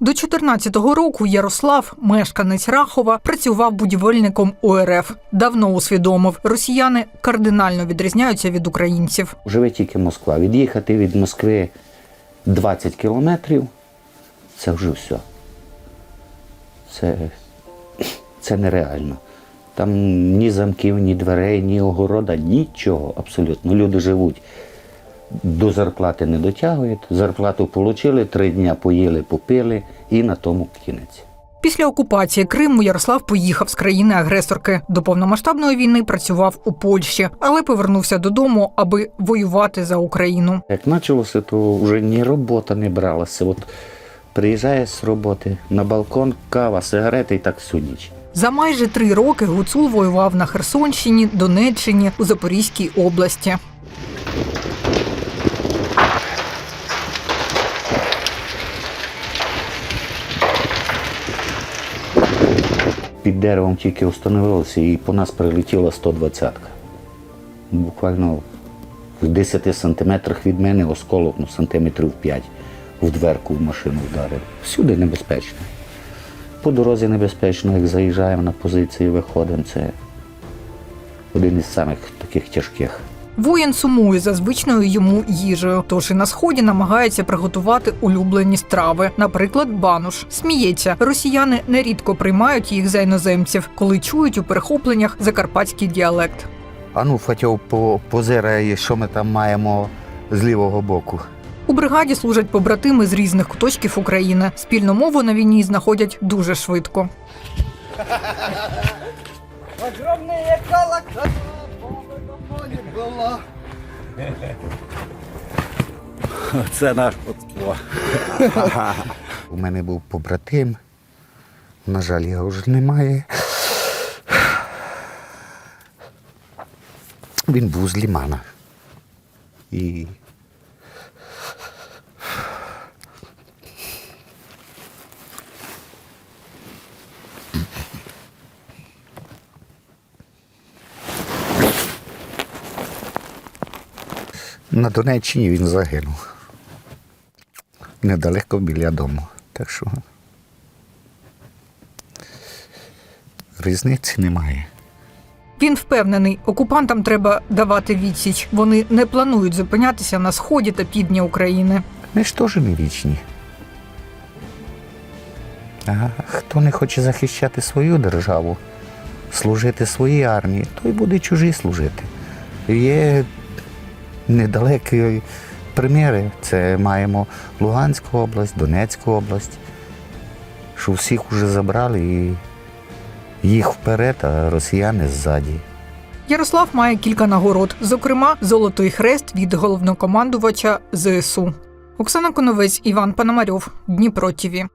До 14-го року Ярослав, мешканець Рахова, працював будівельником УРФ. Давно усвідомив, росіяни кардинально відрізняються від українців. Живе тільки Москва. Від'їхати від Москви 20 кілометрів це вже все. Це, це нереально. Там ні замків, ні дверей, ні огорода, нічого абсолютно. Люди живуть. До зарплати не дотягують. Зарплату отримали, три дні поїли, попили і на тому кінець. Після окупації Криму Ярослав поїхав з країни-агресорки. До повномасштабної війни працював у Польщі, але повернувся додому, аби воювати за Україну. Як почалося, то вже ні робота не бралася. От приїжджаєш з роботи на балкон, кава, сигарети і так всю ніч. За майже три роки Гуцул воював на Херсонщині, Донеччині, у Запорізькій області. Під деревом тільки встановилося і по нас прилетіла 120-ка. Буквально в 10 сантиметрах від мене осколок, ну, сантиметрів 5 в дверку в машину вдарив. Всюди небезпечно. По дорозі небезпечно, як заїжджаємо на позиції, виходимо. Це один із самих таких тяжких. Воїн сумує за звичною йому їжею, тож і на сході намагається приготувати улюблені страви, наприклад, бануш. Сміється, росіяни нерідко приймають їх за іноземців, коли чують у перехопленнях закарпатський діалект. А ну, Фатьов, по- позирай, що ми там маємо з лівого боку. У бригаді служать побратими з різних куточків України. Спільну мову на війні знаходять дуже швидко. Не. Це наш подство. У мене був побратим. На жаль, його вже немає. Він був з Лімана. І на Донеччині він загинув. Недалеко біля дому. Так що різниці немає. Він впевнений, окупантам треба давати відсіч. Вони не планують зупинятися на сході та півдні України. Ми ж теж не вічні. А хто не хоче захищати свою державу, служити своїй армії, той буде чужій служити. Є недалекі приміри. Це маємо Луганську область, Донецьку область, що всіх вже забрали і їх вперед, а росіяни ззаді. Ярослав має кілька нагород, зокрема, Золотий хрест від головнокомандувача ЗСУ. Оксана Коновець, Іван Пономарьов, Дніпро ТІВІ.